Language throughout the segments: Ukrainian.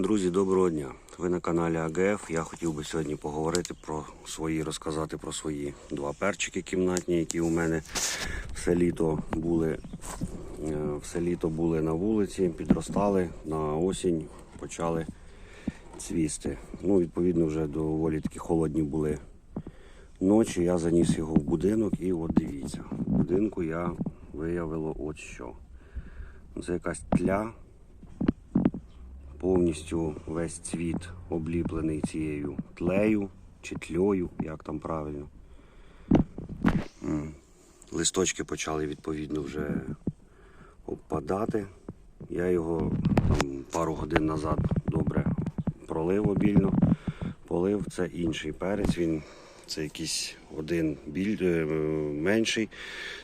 Друзі, доброго дня! Ви на каналі АГФ. Я хотів би сьогодні поговорити про свої, розказати про свої два перчики кімнатні, які у мене все літо були, е, все літо були на вулиці, підростали на осінь, почали цвісти. Ну, відповідно, вже доволі такі холодні були ночі. Я заніс його в будинок і от дивіться, в будинку я виявило от що. Це якась тля повністю весь цвіт обліплений цією тлею чи тльою, як там правильно. Листочки почали відповідно вже обпадати. Я його там пару годин назад добре пролив обільно, полив. Це інший перець. Він це якийсь один біль, е, менший.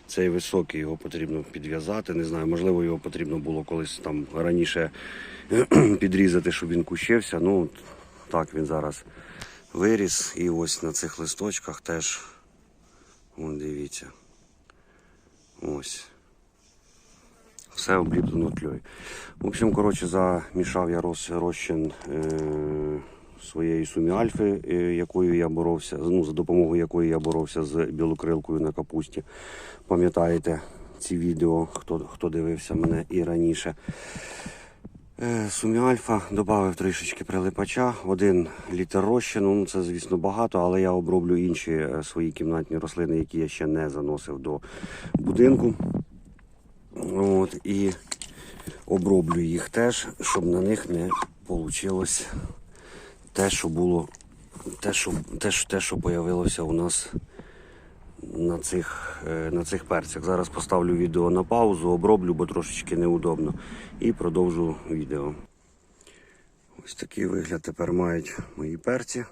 Цей високий, його потрібно підв'язати. Не знаю, можливо, його потрібно було колись там раніше підрізати, щоб він кущився. Ну, так він зараз виріс. І ось на цих листочках теж, вон дивіться. Ось. Все обліплено тльою. В общем, коротше, замішав я роз, розчин е, своєї сумі альфи, е, якою я боровся, ну, за допомогою якої я боровся з білокрилкою на капусті. Пам'ятаєте ці відео, хто, хто дивився мене і раніше. Е, Сумі альфа додав трішечки прилипача, один літр розчину. Ну це звісно багато, але я оброблю інші е, свої кімнатні рослини, які я ще не заносив до будинку. От, і оброблю їх теж, щоб на них не вийшло те, що було, те, що, те, що, те, що появилося у нас на цих, е, на цих перцях. Зараз поставлю відео на паузу, оброблю, бо трошечки неудобно. І продовжу відео. Ось такий вигляд тепер мають мої перці.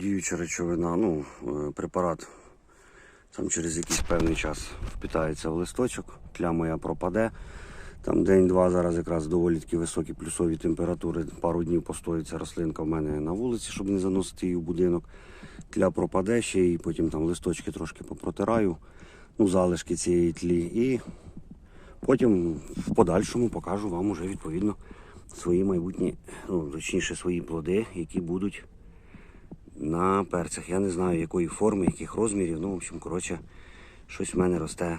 Діюча речовина, ну, е, препарат там через якийсь певний час впитається в листочок, тля моя пропаде. Там день-два зараз якраз доволі такі високі плюсові температури. Пару днів постоїться рослинка в мене на вулиці, щоб не заносити її в будинок. Тля пропаде ще і потім там листочки трошки попротираю, ну, залишки цієї тлі. І потім в подальшому покажу вам уже відповідно свої майбутні, ну, точніше свої плоди, які будуть на перцях. Я не знаю якої форми, яких розмірів. Ну, в общем, коротше, щось в мене росте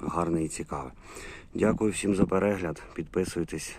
гарне і цікаве. Дякую всім за перегляд. Підписуйтесь.